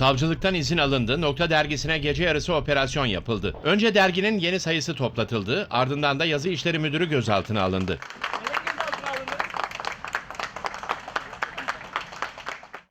Savcılıktan izin alındı, Nokta Dergisi'ne gece yarısı operasyon yapıldı. Önce derginin yeni sayısı toplatıldı, ardından da yazı işleri müdürü gözaltına alındı.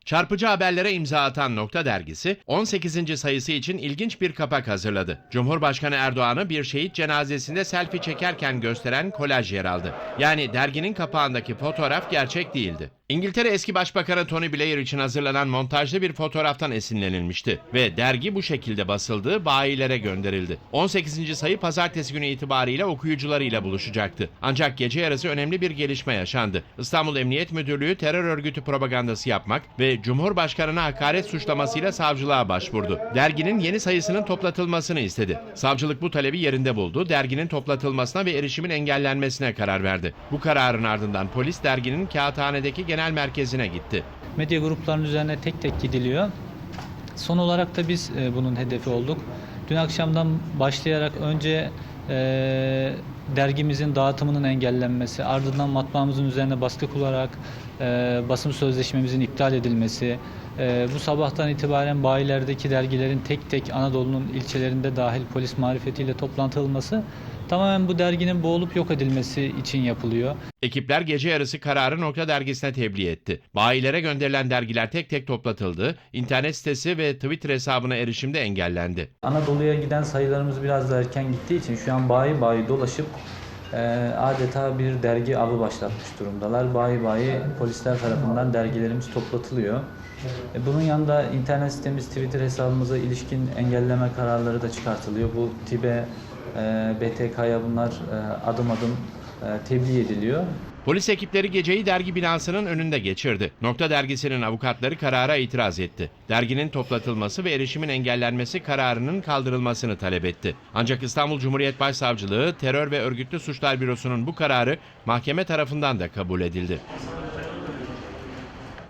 Çarpıcı haberlere imza atan Nokta Dergisi, 18. sayısı için ilginç bir kapak hazırladı. Cumhurbaşkanı Erdoğan'ı bir şehit cenazesinde selfie çekerken gösteren kolaj yer aldı. Yani derginin kapağındaki fotoğraf gerçek değildi. İngiltere eski başbakanı Tony Blair için hazırlanan montajlı bir fotoğraftan esinlenilmişti ve dergi bu şekilde basıldı, bayilere gönderildi. 18. sayı pazartesi günü itibariyle okuyucularıyla buluşacaktı. Ancak gece yarısı önemli bir gelişme yaşandı. İstanbul Emniyet Müdürlüğü terör örgütü propagandası yapmak ve Cumhurbaşkanına hakaret suçlamasıyla savcılığa başvurdu. Derginin yeni sayısının toplatılmasını istedi. Savcılık bu talebi yerinde buldu. Derginin toplatılmasına ve erişimin engellenmesine karar verdi. Bu kararın ardından polis derginin kağıthanedeki genel merkezine gitti. Medya gruplarının üzerine tek tek gidiliyor. Son olarak da biz e, bunun hedefi olduk. Dün akşamdan başlayarak önce e, dergimizin dağıtımının engellenmesi, ardından matbaamızın üzerine baskı kurarak e, basım sözleşmemizin iptal edilmesi, e, bu sabahtan itibaren bayilerdeki dergilerin tek tek Anadolu'nun ilçelerinde dahil polis marifetiyle toplantılması tamamen bu derginin boğulup yok edilmesi için yapılıyor. Ekipler gece yarısı kararı Nokta Dergisi'ne tebliğ etti. Bayilere gönderilen dergiler tek tek toplatıldı. İnternet sitesi ve Twitter hesabına erişim de engellendi. Anadolu'ya giden sayılarımız biraz da erken gittiği için şu an bayi bayi dolaşıp e, adeta bir dergi avı başlatmış durumdalar. Bayi bayi polisler tarafından dergilerimiz toplatılıyor. E, bunun yanında internet sitemiz Twitter hesabımıza ilişkin engelleme kararları da çıkartılıyor. Bu TİB'e, e, BTK'ya bunlar e, adım adım e, tebliğ ediliyor. Polis ekipleri geceyi dergi binasının önünde geçirdi. Nokta Dergisi'nin avukatları karara itiraz etti. Derginin toplatılması ve erişimin engellenmesi kararının kaldırılmasını talep etti. Ancak İstanbul Cumhuriyet Başsavcılığı Terör ve Örgütlü Suçlar Bürosu'nun bu kararı mahkeme tarafından da kabul edildi.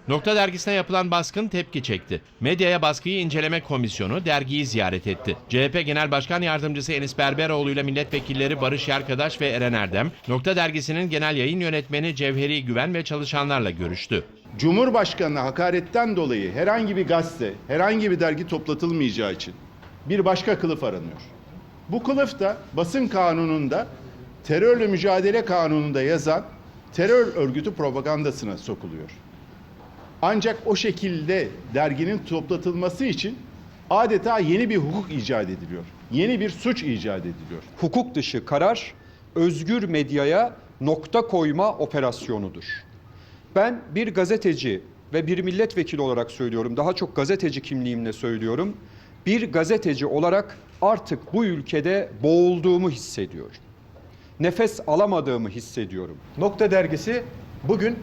Nokta dergisine yapılan baskın tepki çekti. Medyaya baskıyı inceleme komisyonu dergiyi ziyaret etti. CHP Genel Başkan Yardımcısı Enis Berberoğlu ile milletvekilleri Barış Yarkadaş ve Eren Erdem, Nokta dergisinin genel yayın yönetmeni Cevheri Güven ve çalışanlarla görüştü. Cumhurbaşkanına hakaretten dolayı herhangi bir gazete, herhangi bir dergi toplatılmayacağı için bir başka kılıf aranıyor. Bu kılıf da basın kanununda terörle mücadele kanununda yazan terör örgütü propagandasına sokuluyor. Ancak o şekilde derginin toplatılması için adeta yeni bir hukuk icat ediliyor. Yeni bir suç icat ediliyor. hukuk dışı karar özgür medyaya nokta koyma operasyonudur. Ben bir gazeteci ve bir milletvekili olarak söylüyorum. Daha çok gazeteci kimliğimle söylüyorum. Bir gazeteci olarak artık bu ülkede boğulduğumu hissediyorum. Nefes alamadığımı hissediyorum. Nokta dergisi bugün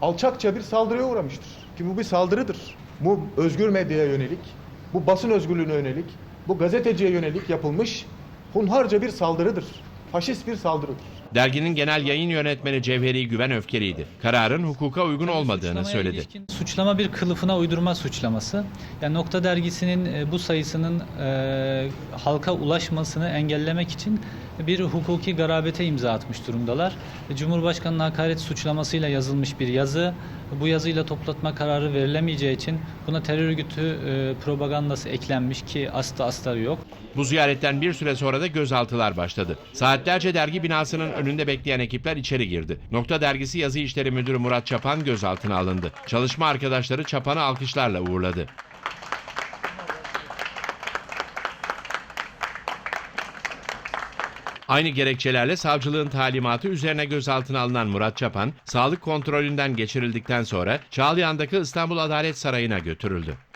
alçakça bir saldırıya uğramıştır. Ki bu bir saldırıdır. Bu özgür medyaya yönelik, bu basın özgürlüğüne yönelik, bu gazeteciye yönelik yapılmış hunharca bir saldırıdır. Faşist bir saldırıdır. Derginin genel yayın yönetmeni Cevheri Güven öfkeliydi. Kararın hukuka uygun olmadığını söyledi. ilişkin Suçlama bir kılıfına uydurma suçlaması. Yani Nokta Dergisi'nin e, bu sayısının e, halka ulaşmasını engellemek için bir hukuki garabete imza atmış durumdalar. Cumhurbaşkanı'nın hakaret suçlamasıyla yazılmış bir yazı. Bu yazıyla toplatma kararı verilemeyeceği için buna terör örgütü e, propagandası eklenmiş ki asla astarı yok. Bu ziyaretten bir süre sonra da gözaltılar başladı. Saatlerce dergi binasının önünde bekleyen ekipler içeri girdi. Nokta Dergisi Yazı İşleri Müdürü Murat Çapan gözaltına alındı. Çalışma arkadaşları Çapan'ı alkışlarla uğurladı. Aynı gerekçelerle savcılığın talimatı üzerine gözaltına alınan Murat Çapan, sağlık kontrolünden geçirildikten sonra Çağlayan'daki İstanbul Adalet Sarayı'na götürüldü.